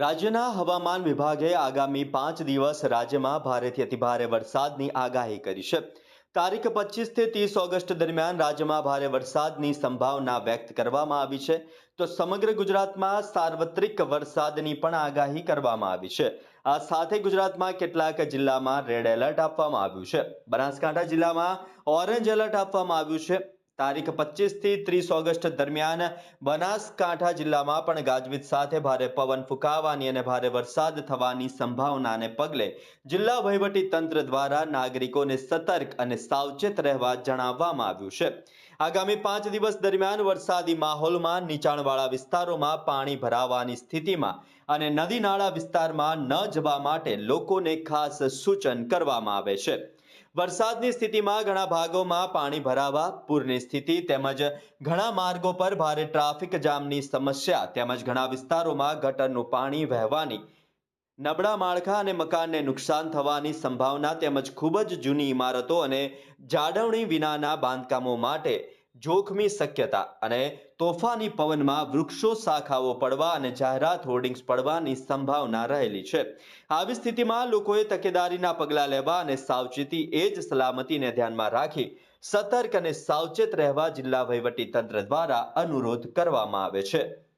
રાજ્યના હવામાન વિભાગે આગામી પાંચ દિવસ રાજ્યમાં ભારેથી અતિભારે વરસાદની આગાહી કરી છે. તારીખ પચીસથી ત્રીસ ઓગસ્ટ દરમિયાન રાજ્યમાં ભારે વરસાદની સંભાવના વ્યક્ત કરવામાં આવી છે. તો સમગ્ર ગુજરાતમાં સાર્વત્રિક વરસાદની પણ આગાહી કરવામાં આવી છે. આ સાથે ગુજરાતમાં કેટલાક જિલ્લામાં રેડ એલર્ટ આપવામાં આવ્યું છે. બનાસકાંઠા જિલ્લામાં ઓરેન્જ એલર્ટ આપવામાં આવ્યું છે. તારીખ પચીસથી ત્રીસ ઓગસ્ટ દરમિયાન બનાસકાંઠા જિલ્લામાં પણ ગાજવીજ સાથે ભારે પવન ફૂંકાવાની અને ભારે વરસાદ થવાની સંભાવનાને પગલે જિલ્લા વહીવટી તંત્ર દ્વારા નાગરિકોને સતર્ક અને સાવચેત રહેવા જણાવવામાં આવ્યું છે. આગામી પાંચ દિવસ દરમિયાન વરસાદી માહોલમાં નીચાણવાળા વિસ્તારોમાં પાણી ભરાવાની સ્થિતિમાં અને નદી નાળા વિસ્તારમાં ન જવા માટે લોકોને ખાસ સૂચન કરવામાં આવે છે. વરસાદની સ્થિતિમાં ઘણા ભાગોમાં પાણી ભરાવા, પૂરની સ્થિતિ તેમજ ઘણા માર્ગો પર ભારે ટ્રાફિક જામની સમસ્યા તેમજ ઘણા વિસ્તારોમાં ગટરનું પાણી વહેવાની, નબળા માળખા અને મકાનને નુકસાન થવાની સંભાવના તેમજ ખૂબ જ જૂની ઇમારતો અને જાળવણી વિનાના બાંધકામો માટે જોખમી શક્યતા અને તોફાની પવનમાં વૃક્ષો શાખાઓ પડવા અને જાહેરાત હોર્ડિંગ્સ પડવાની સંભાવના રહેલી છે. આવી સ્થિતિમાં લોકોએ તકેદારીના પગલાં લેવા અને સાવચેતી એ જ સલામતીને ધ્યાનમાં રાખી સતર્ક અને સાવચેત રહેવા જિલ્લા વહીવટી તંત્ર દ્વારા અનુરોધ કરવામાં આવે છે.